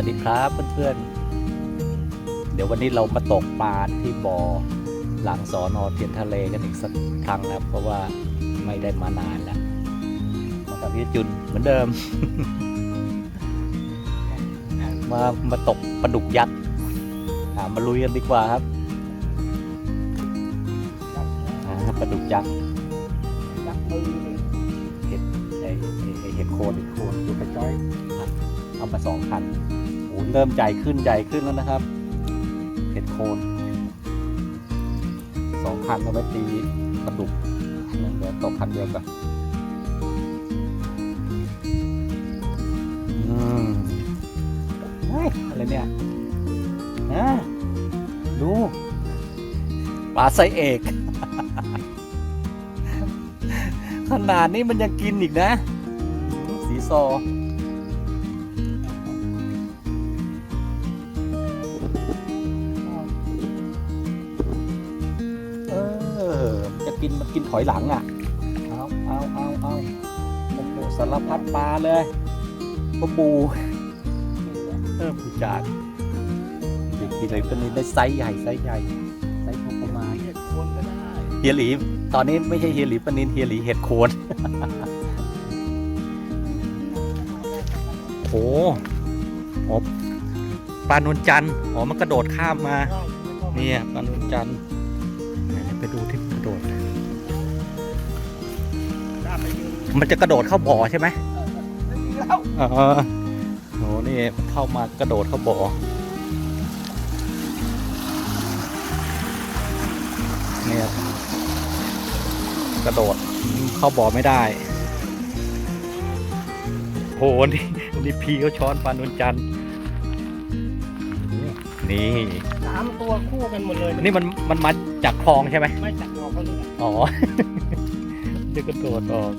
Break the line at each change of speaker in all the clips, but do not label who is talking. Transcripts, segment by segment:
วัสดีครับเพื่อนๆ เดี๋ยววันนี้เรามาตกปลาที่บ่อหลังสอนอเทียนทะเลกันอีกสักครั้งนะครับเพราะว่าไม่ได้มานานแล้วมากับพี่จุนเหมือนเดิม มามาตกปลาดุกยักษ์อ่ามาลุยกันดีกว่าครับอ่าปลาดุกยักษ์
จับมือ
เห็ดไอ้ไอ้ไอ้เห็ดโคนเห็ดโคน
จุดกระจ้อย
เอามาสองพัน โอ้เริ่มใหญ่ขึ้นใหญ่ขึ้นแล้วนะครับเห็ดโคนสองพันเอาไปตีปลาดุกเดี๋ยวตกพันเดียวกันอืมเฮ้ยอะไรเนี่ยนะดูปลาไซเอก ขนาดนี้มันยังกินอีกนะ สีซอ กินมันกินถอยหลังอะเอาเอาเอาเอาโอ้โหสารพัดปลาเลยปลาบูเออผู้จากเด็กกินอะไรก็นี้ได้ไซส์ใหญ่ไซส์ใหญ่ไซส์พอประมาณ
เรียกคนก็ได้
เฮียหลีตอนนี้ไม่ใช่เฮียหลีปนินเฮียหลีเห็ดโคนโอ้โหอ๋อปลานวลจันทร์อ๋อมันกระโดดข้ามมา เนี่ยปลานวลจันไปดูที่กระโดด มันจะกระโดดเข้าบ่อใช่ไหม
ไม่มีแล้ว
เออโหนี่มันเข้ามากระโดดเข้าบ่อเนี่ยกระโดดเข้าบ่อไม่ได้โหนี่นี่พี่เขาช้อนปลานวลจันทร์นี่
สามตัวคู่กันหมดเลย
นี่มันมันมาจากคลองใช่ไหม
ไม่จับออกเขาเลย
อ๋อเดี๋ยวกระโดดออก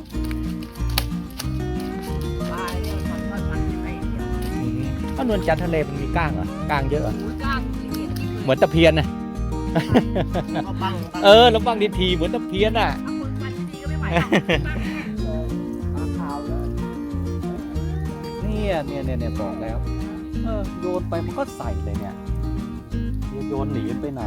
ม
อ้าวนวลจันทร์ทะเลมันมีก้างเหรอก้างเยอะเหรอ
หูจ้างละเอียดยิบเลย
เหมือนตะเพียนนะ
เขาบัง
เออแล้วบางทีทีเหมือนตะเพียนอะ
เอาคนมันดีก็ไม่ไหวหรอกตาขาวเลย
เนี่ยเนี่ยเนี่ยเนี่ยบอกแล้ว เออโยนไปมันก็ใส่เลยเนี่ยเดี๋ยวโยนหนีไปไหน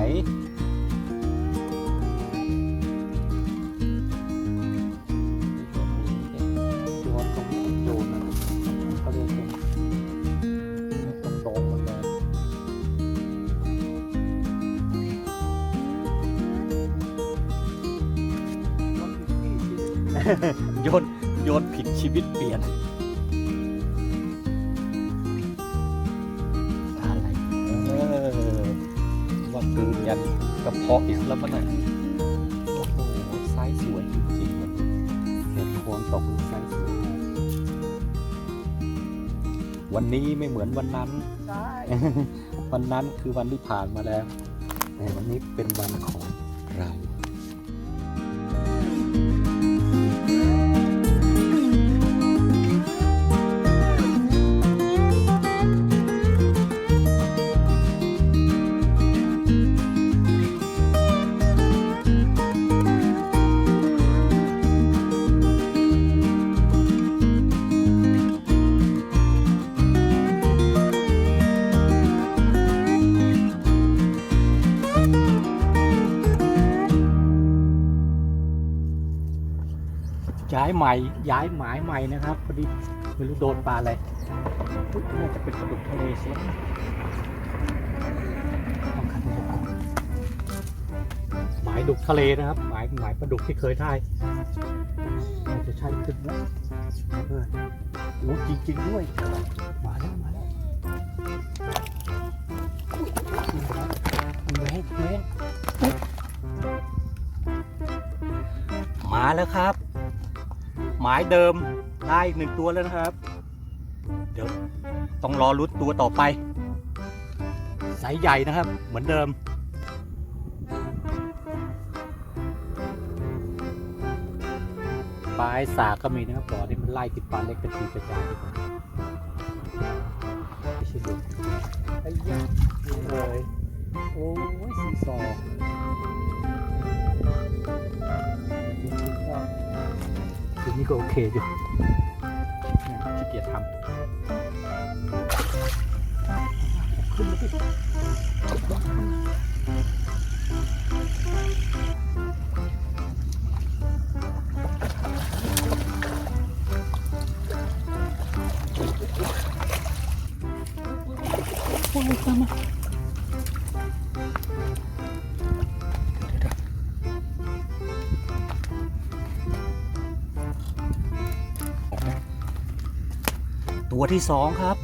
โยนโยนผิดชีวิตเปลี่ยนอะไรเออว่าคืนยันกระเพาะอีกแล้วมันน่ะโอ้โหไซส์สวยจริงๆวันนี้เห็ดโคนตกไซส์สวยมากวันนี้ไม่เหมือนวันนั้น
ใช่
วันนั้นคือวันที่ผ่านมาแล้วแต่วันนี้เป็นวันของเรา ใหม่ ย้ายหมายใหม่นะครับพอดีไม่รู้โดนปลาอะไรน่าจะเป็นปลาดุกทะเลสิต้องคัดให้ดูหมายดุกทะเลนะครับ หมายหมายปลาดุกที่เคยได้น่าจะใช่ขึ้นนะเออโอ้จริงๆด้วยมาแล้วมาแล้วอุ๊ยมันเว้นเว้นมาแล้วครับ หมายเดิมได้อีกหนึ่งตัวแล้วนะครับ เดี๋ยวต้องรอรุดตัวต่อไปไซส์ใหญ่นะครับ เหมือนเดิม ปลายสากก็มีนะครับบ่อนี่มันไล่ติดปลาเล็กกระจุยกระจายไม่ใช่ดูไอ้ยาดูเลยโอ้ยสีซอสีซอที นี้ก็โอเคอยู่เนี่ยขี้เกียจทำขึ้นมาสิโอ้ยตามมา ตัวที่สองครับ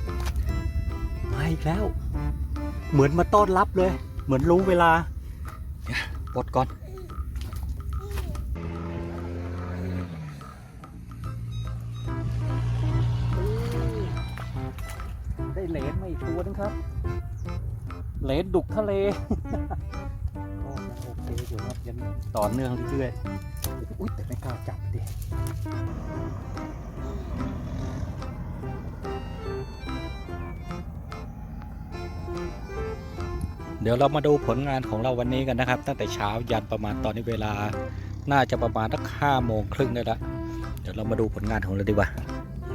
มาอีกแล้ว เหมือนมาต้อนรับเลย เหมือนรู้เวลาเดี๋ยปลดก่อน ได้เหรนมาอีกตัวนึงครับเหรนดุกทะเลโอ้ยังโอเคอยู่ครับยังต่อเนื่องเรื่อยๆ อุ้ยแต่ไม่กล้าจับดิ เดี๋ยวเรามาดูผลงานของเราวันนี้กันนะครับ ตั้งแต่เช้ายันประมาณตอนนี้เวลา น่าจะประมาณสักห้าโมงครึ่งได้ละเดี๋ยวเรามาดูผลงานของเราดีกว่า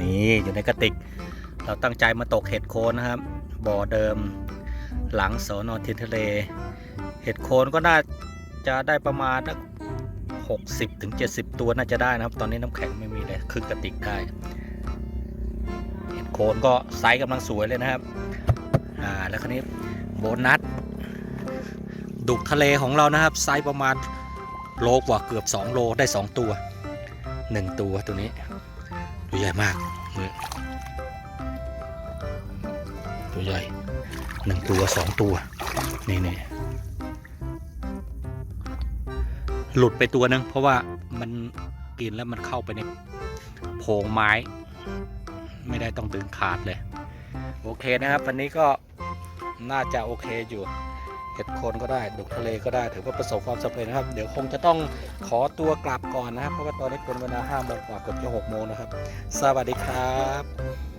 นี่อยู่ในกระติก เราตั้งใจมาตกเห็ดโคนนะครับ บ่อเดิม หลังสอนอทินทะเล เห็ดโคนก็น่าจะได้ประมาณสักหกสิบถึงเจ็ดสิบตัวน่าจะได้นะครับ ตอนนี้น้ำแข็งไม่มีเลยครึ่งกระติกได้ โคนก็ไซส์กำลังสวยเลยนะครับ อ่า แล้วคราวนี้โบนัส ดุกทะเลของเรานะครับ ไซส์ประมาณโลกว่าเกือบ 2 โลได้ 2 ตัว 1 ตัวตัวนี้ ตัวใหญ่มากตัวใหญ่1ตัว2ตัว นี่นี่หลุดไปตัวหนึง เพราะว่ามันกินแล้วมันเข้าไปในโพงไม้ ไม่ได้ต้องดึงขาดเลย โอเคนะครับวันนี้ก็น่าจะโอเคอยู่เห็ดโคนก็ได้ดุกทะเลก็ได้ถือว่าประสบความสำเร็จนะครับ เดี๋ยวคงจะต้องขอตัวกลับก่อนนะครับ เพราะว่าตอนนี้เป็นเวลาห้าโมงกว่าเกือบจะหกโมงนะครับ สวัสดีครับ